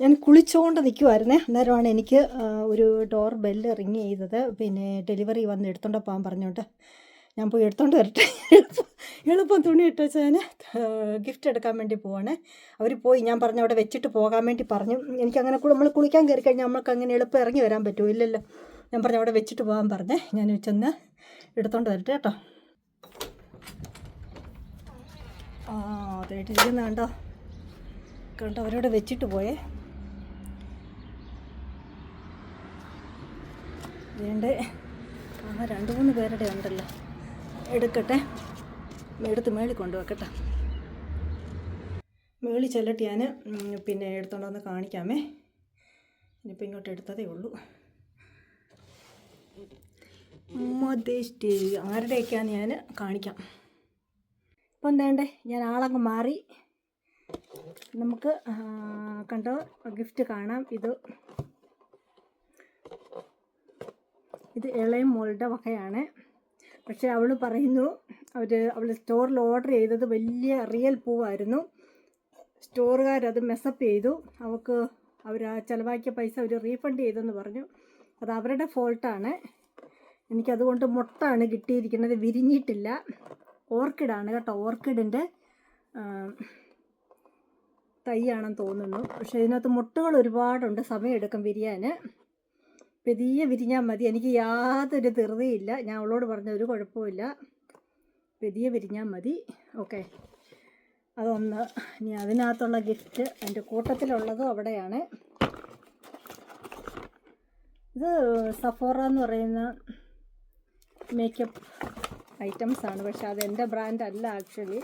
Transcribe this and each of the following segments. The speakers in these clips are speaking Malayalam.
ഞാൻ കുളിച്ചുകൊണ്ട് നിൽക്കുമായിരുന്നേ അന്നേരമാണ് എനിക്ക് ഒരു ഡോർ ബെല്ല് റിങ് ചെയ്തത്. പിന്നെ ഡെലിവറി വന്ന് എടുത്തോണ്ട് പോകാൻ പറഞ്ഞോണ്ട് ഞാൻ പോയി എടുത്തോണ്ട് വരട്ടെ. എളുപ്പം തുണി ഇട്ട് വെച്ചാൽ ഗിഫ്റ്റ് എടുക്കാൻ വേണ്ടി പോവാണേ. അവർ പോയി ഞാൻ പറഞ്ഞു അവിടെ വെച്ചിട്ട് പോകാൻ വേണ്ടി പറഞ്ഞു. എനിക്കങ്ങനെ നമ്മൾ കുളിക്കാൻ കയറി കഴിഞ്ഞാൽ നമ്മൾക്ക് അങ്ങനെ എളുപ്പം ഇറങ്ങി വരാൻ പറ്റുമോ ഇല്ലല്ലോ. ഞാൻ പറഞ്ഞു അവിടെ വെച്ചിട്ട് പോകാൻ പറഞ്ഞേ. ഞാൻ ചെന്ന് എടുത്തോണ്ട് വരട്ടെ കേട്ടോ. ആ അതായിട്ട് ഇരിക്കുന്ന കണ്ടോ? കണ്ടോ അവരവിടെ വെച്ചിട്ട് പോയേ. വേണ്ടേ ആ രണ്ട് മൂന്ന് പേരുടെ ഉണ്ടല്ലോ. എടുക്കട്ടെ. എടുത്ത് മേളിൽ കൊണ്ടുവെക്കട്ടെ. മേളിൽ ചെല്ലട്ട് ഞാൻ. പിന്നെ എടുത്തോണ്ട് വന്ന് കാണിക്കാമേ. ഇനിയിപ്പോൾ ഇങ്ങോട്ട് എടുത്തതേ ഉള്ളൂ. മതേഷ്ടി ആരുടെയൊക്കെയാന്ന് ഞാൻ കാണിക്കാം. ഇപ്പം എന്തേണ്ടേ ഞാൻ ആളങ്ങ് മാറി. നമുക്ക് കണ്ടോ ഗിഫ്റ്റ് കാണാം. ഇത് ഇത് ഇളയ മോളുടെ വകയാണ്. പക്ഷേ അവൾ പറയുന്നു അവർ അവൾ സ്റ്റോറിൽ ഓർഡർ ചെയ്തത് വലിയ റിയൽ പൂവായിരുന്നു. സ്റ്റോറുകാരത് മെസ്സപ്പ് ചെയ്തു. അവൾക്ക് അവർ ആ ചിലവാക്കിയ പൈസ അവർ റീഫണ്ട് ചെയ്തെന്ന് പറഞ്ഞു. അത് അവരുടെ ഫോൾട്ടാണ് എനിക്കതുകൊണ്ട് മുട്ടാണ് കിട്ടിയിരിക്കുന്നത്. വിരിഞ്ഞിട്ടില്ല. ഓർക്കിഡാണ് കേട്ടോ. ഓർക്കിഡിന്റെ തൈയാണെന്ന് തോന്നുന്നു. പക്ഷേ ഇതിനകത്ത് മുട്ടുകൾ ഒരുപാടുണ്ട്. സമയമെടുക്കും വിരിയാൻ. പെതിയെ വിരിഞ്ഞാൽ മതി. എനിക്ക് യാതൊരു ധൃതിയില്ല. ഞാൻ അവളോട് പറഞ്ഞ ഒരു കുഴപ്പമില്ല പെതിയെ വിരിഞ്ഞാൽ മതി. ഓക്കെ. അതൊന്ന് ഇനി അതിനകത്തുള്ള ഗിഫ്റ്റ് എന്റെ കൂട്ടത്തിലുള്ളതും അവിടെയാണ്. ഇത് സഫോറ എന്ന് പറയുന്ന മേക്കപ്പ് ഐറ്റംസ് ആണ്. പക്ഷെ അത് എന്റെ ബ്രാൻഡ് അല്ല ആക്ച്വലി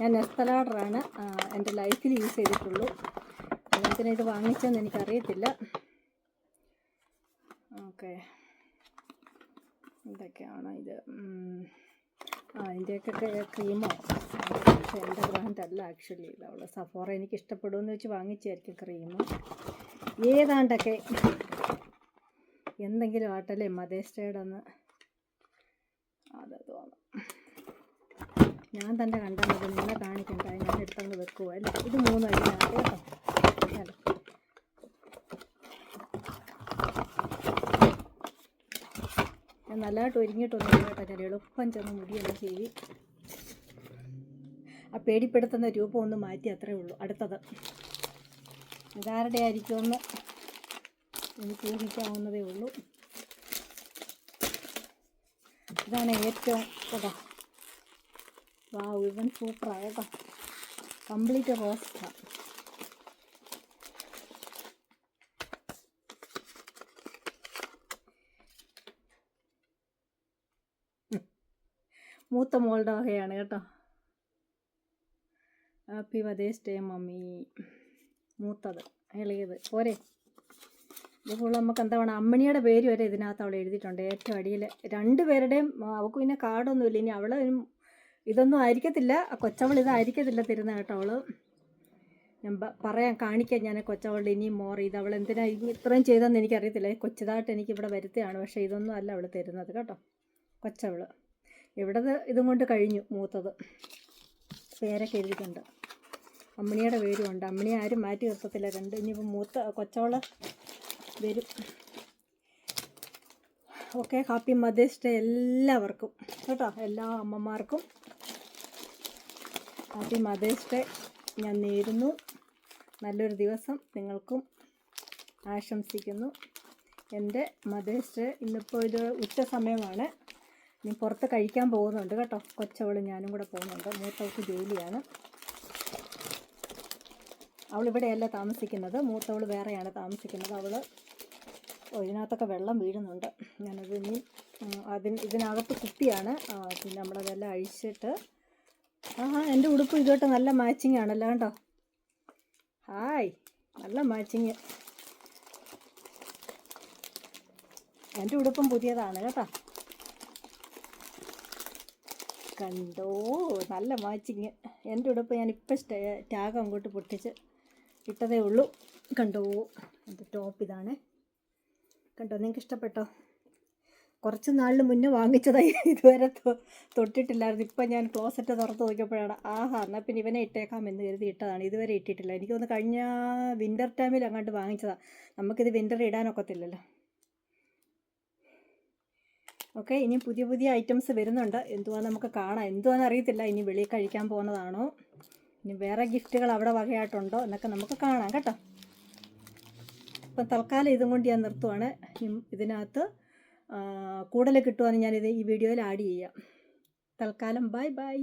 ഞാൻ എസ്തലാഡറാണ് എന്റെ ലൈഫിൽ യൂസ് ചെയ്തിട്ടുള്ളൂ. അതിനകത്തിന് ഇത് വാങ്ങിച്ചതെന്ന് എനിക്കറിയത്തില്ല. ഓക്കെ. ഇതൊക്കെയാണ് ഇത്. ആ ഇതിന്റെയൊക്കെ ക്രീമോ? പക്ഷേ എന്റെ ബ്രാൻഡ് അല്ല ആക്ച്വലി. ഇത് അവൾ സഫോറ എനിക്ക് ഇഷ്ടപ്പെടുമെന്ന് വെച്ച് വാങ്ങിച്ചായിരിക്കും ക്രീം ഏതാണ്ടൊക്കെ എന്തെങ്കിലും ആട്ടല്ലേ മദേഴ്സ് ഒന്ന് അത് തോന്നും ഞാൻ തന്നെ കണ്ടാൽ മതി. നിന്നെ കാണിക്കണ്ട. ഞാൻ എടുത്തങ്ങ് വെക്കുമോ അല്ലേ? ഇത് മൂന്ന് അല്ലേ ഞാൻ നല്ലതായിട്ട് ഒരുങ്ങിയിട്ടൊന്നും കേട്ടോ ഞാൻ എളുപ്പം ചെന്ന് മുടിയെല്ലാം ചെയ്യും ആ പേടിപ്പെടുത്തുന്ന രൂപം ഒന്ന് മാറ്റി അത്രേ ഉള്ളൂ. അടുത്തത്. ഇതാരുടെ ആയിരിക്കുമെന്ന് എനിക്ക് ഊഹിക്കാവുന്നതേ ഉള്ളൂ. ഇതാണ് ഏറ്റവും കേട്ടോ വാ ഇവൻ സൂപ്പറാണ് കേട്ടോ. കംപ്ലീറ്റ് റോസ്റ്റാണ് മൂത്ത മോളുടെ വകയാണ് കേട്ടോ. Happy mother's day mummy. മൂത്തത് ഇളയത്. പോരെ. ഇതുപോലെ നമുക്ക് എന്താ വേണം? അമ്മണിയുടെ പേര് വരെ ഇതിനകത്ത് അവൾ എഴുതിയിട്ടുണ്ട്. ഏറ്റവും അടിയിൽ രണ്ട് പേരുടെയും അവൾക്ക് പിന്നെ കാർഡൊന്നുമില്ല ഇനി അവൾ ഇതൊന്നും ആയിരിക്കത്തില്ല. കൊച്ചവൾ ഇതായിരിക്കത്തില്ല തരുന്ന കേട്ടോ അവൾ ഞാൻ പറയാൻ കാണിക്കാൻ ഞാൻ കൊച്ചവളുടെ ഇനിയും മോർ ഇത് അവൾ എന്തിനാ ഇത്രയും ചെയ്തതെന്ന് എനിക്കറിയത്തില്ല. കൊച്ചതായിട്ട് എനിക്കിവിടെ വരുത്തുകയാണ് പക്ഷേ ഇതൊന്നും അല്ല അവൾ തരുന്നത് കേട്ടോ. കൊച്ചവൾ. ഇവിടെ ഇതും കൊണ്ട് കഴിഞ്ഞു മൂത്തത്. പേരൊക്കെ എഴുതിയിട്ടുണ്ട്. അമ്മിണിയുടെ പേരും ഉണ്ട് അമ്മിണി ആരും മാറ്റി നിർത്തത്തില്ല. രണ്ട് ഇനിയിപ്പോൾ മൂത്ത കൊച്ചോൾ വരും. ഓക്കെ ഹാപ്പി മദേഴ്സ് ഡേ എല്ലാവർക്കും. കേട്ടോ എല്ലാ അമ്മമാർക്കും. Happy mother's day. ഞാൻ നേരുന്നു. നല്ലൊരു ദിവസം നിങ്ങൾക്കും ആശംസിക്കുന്നു. എന്റെ മദേഴ്സ് ഡേ ഇന്നിപ്പോൾ ഇത് ഉച്ച സമയമാണ്. ഇനി പുറത്ത് കഴിക്കാൻ പോകുന്നുണ്ട് കേട്ടോ. കൊച്ചവളും ഞാനും കൂടെ പോകുന്നുണ്ട്. മൂത്തവൾക്ക് ജോലിയാണ്. അവൾ ഇവിടെയല്ല താമസിക്കുന്നത്. മൂത്തവൾ വേറെയാണ് താമസിക്കുന്നത്. അവൾ ഇതിനകത്തൊക്കെ വെള്ളം വീഴുന്നുണ്ട്. ഞാനത് ഇനി അതിന് ഇതിനകത്ത് കുപ്പിയാണ്. ആ, പിന്നെ നമ്മളതെല്ലാം അഴിച്ചിട്ട് ആ എന്റെ ഉടുപ്പ് ഇതോട്ട് നല്ല മാച്ചിങ് ആണല്ലോ കേട്ടോ. ഹായ് നല്ല മാച്ചിങ് എന്റെ ഉടുപ്പും പുതിയതാണ് കേട്ടോ. കണ്ടോ? നല്ല മാച്ചിങ് എന്റെ ഉടുപ്പ് ഇപ്പം ടാഗ് അങ്ങോട്ട് പൊട്ടിച്ച് ഇട്ടതേ ഉള്ളൂ. കണ്ടോ? എന്റെ ടോപ്പ് ഇതാണ്. കണ്ടോ? നിങ്ങൾക്ക് ഇഷ്ടപ്പെട്ടോ? കുറച്ച് നാളിന് മുന്നേ വാങ്ങിച്ചതായി ഇതുവരെ തൊട്ടിട്ടില്ലായിരുന്നു. ഇപ്പം ഞാൻ ക്ലോസറ്റ് തുറത്ത് നോക്കിയപ്പോഴാണ്. ആഹാ എന്നാൽ പിന്നെ ഇവനെ ഇട്ടേക്കാം എന്ന് കരുതി ഇട്ടതാണ്. ഇതുവരെ ഇട്ടിട്ടില്ല. എനിക്ക് തോന്നുന്നു കഴിഞ്ഞ വിന്റർ ടൈമിൽ അങ്ങോട്ട് വാങ്ങിച്ചതാണ് നമുക്കിത് വിന്റർ ഇടാനൊക്കത്തില്ലല്ലോ. ഓക്കെ ഇനി പുതിയ പുതിയ ഐറ്റംസ് വരുന്നുണ്ട്. എന്തുവാ നമുക്ക് കാണാം. എന്തുവാന്ന് അറിയത്തില്ല. ഇനി വെളിയിൽ കഴിക്കാൻ പോകുന്നതാണോ? ഇനി വേറെ ഗിഫ്റ്റുകൾ അവിടെ വകയായിട്ടുണ്ടോ എന്നൊക്കെ നമുക്ക് കാണാം കേട്ടോ. അപ്പം തൽക്കാലം ഇതും കൊണ്ട് ഞാൻ നിർത്തുവാണ്. ഇതിനകത്ത് കൂടുതൽ കിട്ടുവാന്ന് ഞാനിത് ഈ വീഡിയോയിൽ ആഡ് ചെയ്യാം. തൽക്കാലം ബൈ ബൈ